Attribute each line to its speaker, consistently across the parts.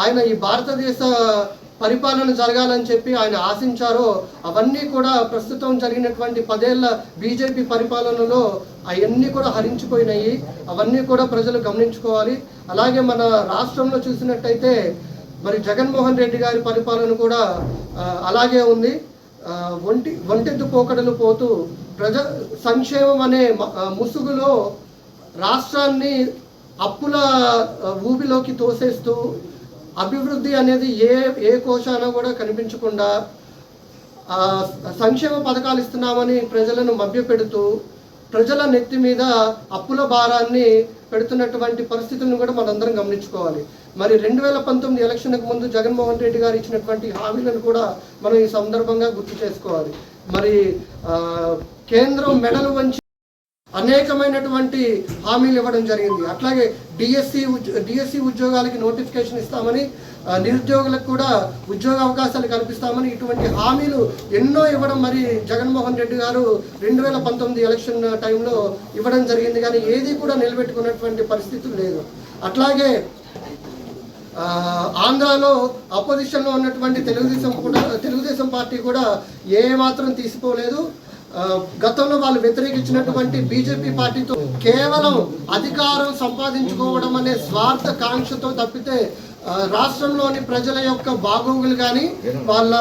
Speaker 1: ఆయన ఈ భారతదేశ పరిపాలన జరగాలని చెప్పి ఆయన ఆశించారో అవన్నీ కూడా ప్రస్తుతం జరిగినటువంటి పదేళ్ళ బీజేపీ పరిపాలనలో అవన్నీ కూడా హరించిపోయినాయి. అవన్నీ కూడా ప్రజలు గమనించుకోవాలి. అలాగే మన రాష్ట్రంలో చూసినట్టయితే మరి జగన్మోహన్ రెడ్డి గారి పరిపాలన కూడా అలాగే ఉంది. ఒంటి ఒంటెద్దు పోకడలు పోతూ ప్రజ సంక్షేమం అనే ముసుగులో రాష్ట్రాన్ని అప్పుల ఊబిలోకి తోసేస్తూ అభివృద్ధి అనేది ఏ ఏ కోశాన కూడా కనిపించకుండా సంక్షేమ పథకాలు ఇస్తున్నామని ప్రజలను మభ్యపెడుతూ ప్రజల నెత్తి మీద అప్పుల భారాన్ని పెడుతున్నటువంటి పరిస్థితులను కూడా మనందరం గమనించుకోవాలి. మరి రెండు వేల పంతొమ్మిది ఎలక్షన్కు ముందు జగన్మోహన్ రెడ్డి గారు ఇచ్చినటువంటి హామీలను కూడా మనం ఈ సందర్భంగా గుర్తు చేసుకోవాలి. మరి కేంద్రం మెడలు వంచి అనేకమైనటువంటి హామీలు ఇవ్వడం జరిగింది. అట్లాగే డిఎస్సి డిఎస్సి ఉద్యోగాలకి నోటిఫికేషన్ ఇస్తామని నిరుద్యోగులకు కూడా ఉద్యోగ అవకాశాలు కల్పిస్తామని ఇటువంటి హామీలు ఎన్నో ఇవ్వడం మరి జగన్మోహన్ రెడ్డి గారు రెండు వేల పంతొమ్మిది ఎలక్షన్ టైంలో ఇవ్వడం జరిగింది. కానీ ఏది కూడా నిలబెట్టుకున్నటువంటి పరిస్థితులు లేదు. అట్లాగే ఆంధ్రాలో అపోజిషన్లో ఉన్నటువంటి తెలుగుదేశం కూడా తెలుగుదేశం పార్టీ కూడా ఏ మాత్రం తీసిపోలేదు. గతంలో వాళ్ళు వ్యతిరేకించినటువంటి బీజేపీ పార్టీతో కేవలం అధికారం సంపాదించుకోవడం అనే స్వార్థ కాంక్షతో తప్పితే రాష్ట్రంలోని ప్రజల యొక్క బాగోగులు కానీ వాళ్ళ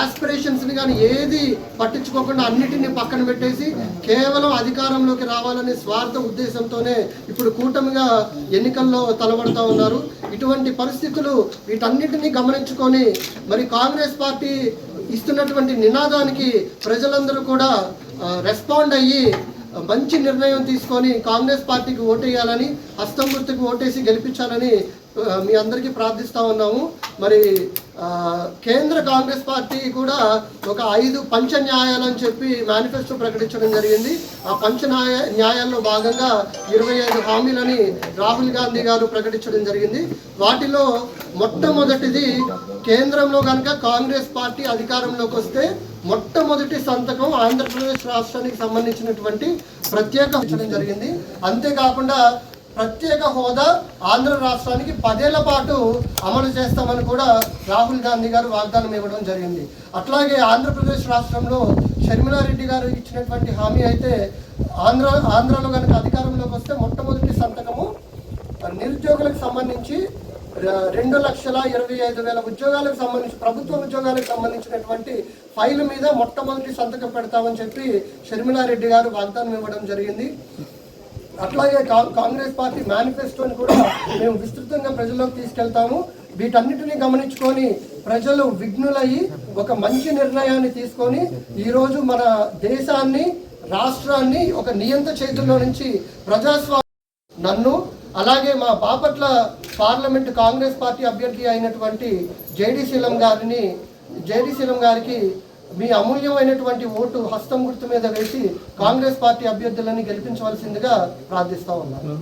Speaker 1: ఆస్పిరేషన్స్ని కానీ ఏది పట్టించుకోకుండా అన్నిటిని పక్కన పెట్టేసి కేవలం అధికారంలోకి రావాలనే స్వార్థ ఉద్దేశంతోనే ఇప్పుడు కూటమిగా ఎన్నికల్లో తలబడతా ఉన్నారు. ఇటువంటి పరిస్థితులు వీటన్నిటిని గమనించుకొని మరి కాంగ్రెస్ పార్టీ ఇస్తున్నటువంటి నినాదానికి ప్రజలందరూ కూడా రెస్పాండ్ అయ్యి మంచి నిర్ణయం తీసుకొని కాంగ్రెస్ పార్టీకి ఓటేయాలని హస్తం గుర్తుకు ఓటేసి గెలిపించాలని మీ అందరికీ ప్రార్థిస్తా ఉన్నాము. మరి కేంద్ర కాంగ్రెస్ పార్టీ కూడా ఒక ఐదు పంచ న్యాయాలని చెప్పి మేనిఫెస్టో ప్రకటించడం జరిగింది. ఆ పంచ న్యాయ న్యాయాల్లో భాగంగా ఇరవై ఐదు హామీలని రాహుల్ గాంధీ గారు ప్రకటించడం జరిగింది. వాటిలో మొట్టమొదటిది కేంద్రంలో కనుక కాంగ్రెస్ పార్టీ అధికారంలోకి వస్తే మొట్టమొదటి సంతకం ఆంధ్రప్రదేశ్ రాష్ట్రానికి సంబంధించినటువంటి ప్రత్యేక జరిగింది. అంతేకాకుండా ప్రత్యేక హోదా ఆంధ్ర రాష్ట్రానికి పదేళ్ళ పాటు అమలు చేస్తామని కూడా రాహుల్ గాంధీ గారు వాగ్దానం ఇవ్వడం జరిగింది. అట్లాగే ఆంధ్రప్రదేశ్ రాష్ట్రంలో షర్మిలారెడ్డి గారు ఇచ్చినటువంటి హామీ అయితే ఆంధ్ర ఆంధ్రలో కనుక అధికారంలోకి వస్తే మొట్టమొదటి సంతకము నిరుద్యోగులకు సంబంధించి రెండు లక్షల ఇరవై ఐదు వేల ఉద్యోగాలకు సంబంధించి ప్రభుత్వ ఉద్యోగాలకు సంబంధించినటువంటి ఫైల్ మీద మొట్టమొదటి సంతకం పెడతామని చెప్పి షర్మిలారెడ్డి గారు వాగ్దానం ఇవ్వడం జరిగింది. అట్లాగే కా- కాంగ్రెస్ పార్టీ మేనిఫెస్టోని కూడా మేము విస్తృతంగా ప్రజల్లోకి తీసుకెళ్తాము. వీటన్నిటిని గమనించుకొని ప్రజలు విఘ్నులయ్యి ఒక మంచి నిర్ణయాన్ని తీసుకొని ఈరోజు మన దేశాన్ని రాష్ట్రాన్ని ఒక నియంత చేతుల్లో నుంచి ప్రజాస్వామ్యం నన్ను అలాగే మా బాపట్ల పార్లమెంట్ కాంగ్రెస్ పార్టీ అభ్యర్థి అయినటువంటి జేడి శీలం గారిని జేడి శీలం గారికి మీ అమూల్యమైనటువంటి ఓటు హస్తం గుర్తు మీద వేసి కాంగ్రెస్ పార్టీ అభ్యర్థులని గెలిపించవలసిందిగా ప్రార్థిస్తా ఉన్నాను.